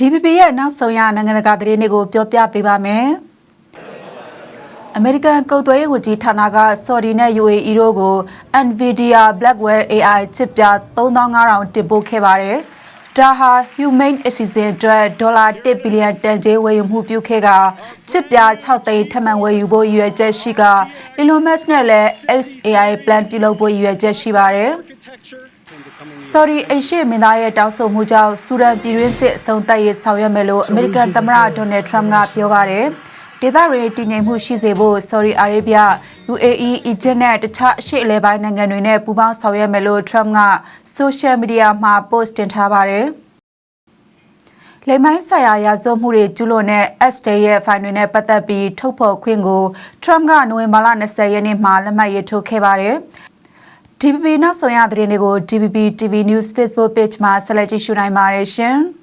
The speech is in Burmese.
DPP ရဲ့နောက်ဆုံးရနိုင်ငံတကာသတင်းတွေကိုပြောပြပေးပါမယ်။အမေရိကန်ကုတ်သွေးရေးဝန်ကြီးဌာနက Saudi နဲ့ UAE တို့ကို Nvidia Blackwell AI ချစ်ပြ3500တင်ပို့ခဲ့ပါတယ်။ဒါဟာ Humane အစီအစဉ်အတွက်ဒေါ်လာ1ဘီလီယံတန်ကြေးဝယ်ယူမှုပြုခဲ့ကချစ်ပြ6သိန်းထပ်မံဝယ်ယူဖို့ရည်ရွယ်ချက်ရှိက Elon Musk နဲ့လည်း XAI plan ပြုလုပ်ဖို့ရည်ရွယ်ချက်ရှိပါတယ်။ Saudi အိရှိမင်းသားရဲ့တောင်းဆိုမှုကြောင့်ဆူဒန်ပြည်တွင်းစစ်အဆုံးသတ်ရေးဆောင်ရွက်မယ်လို့အမေရိကန်သမ္မတဒေါ်နယ်ထရမ့်ကပြောပါတယ်။ဒေသတွေတည်ငြိမ်မှုရှိစေဖို့ Saudi Arabia, UAE, Egypt နဲ့တခြားအရှေ့အလယ်ပိုင်းနိုင်ငံတွေနဲ့ပူးပေါင်းဆောင်ရွက်မယ်လို့ Trump က social media မှာ post တင်ထားပါတယ်။လိမ္မိုင်းဆိုင်ရာရာဇဝမှုတွေကျူးလွန်တဲ့ Esther ရဲ့ဖိုင်တွေနဲ့ပတ်သက်ပြီးထုတ်ဖော်ခွင့်ကို Trump ကနိုဝင်ဘာလ20ရက်နေ့မှာလက်မှတ်ရေးထိုးခဲ့ပါတယ်။ DPP နောက်ဆုံးရသတင်းတွေကို DPP TV News Facebook Page မှာဆက်လက်ကြည့်ရှုနိုင်ပါတယ်ရှင်။